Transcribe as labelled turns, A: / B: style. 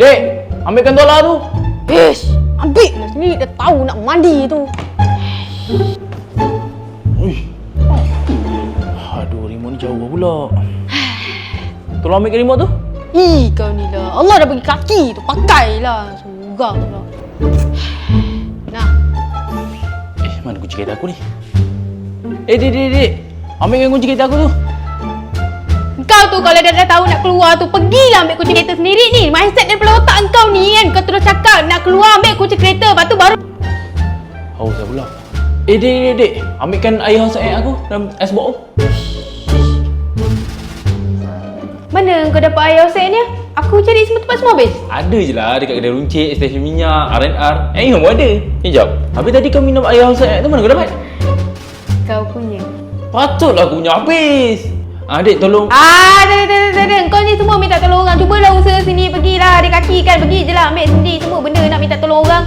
A: Dek, ambilkan tola tu.
B: Ish, ambil lah sini. Dah tahu nak mandi tu.
A: Aduh, remote ni jauh pula. Tolong ambilkan remote tu.
B: Ih, kau ni lah. Allah dah bagi kaki tu. Pakailah. Surang pula. Nah,
A: Eh, mana kunci kereta aku ni? Eh, dek, dek, dek. Ambilkan kunci kereta aku tu.
B: Kau tu kalau dah, dah tahu nak keluar tu Pergilah ambil kunci kereta sendiri ni Mindset daripada nak keluar ambil kunci kereta Lepas tu baru
A: Haus dah pula. Eh, dek, dek, dek. Ambilkan air haus air aku dalam es botol.
B: Mana kau dapat air osek ni? Aku cari semua tempat semua habis
A: Ada je lah dekat kedai runcit, stesen minyak, R&R. Eh, ingat ada. Eh, jap. Habis tadi kau minum air haus air tu mana kau dapat?
B: Kau punya
A: Patutlah aku punya habis. Ah, dek tolong.
B: Ah, dah, dah, dah, dah. Kau ni semua minta tolong orang Cubalah usaha sini Pergilah ada kaki kan Pergi je lah ambil sendiri Semua benda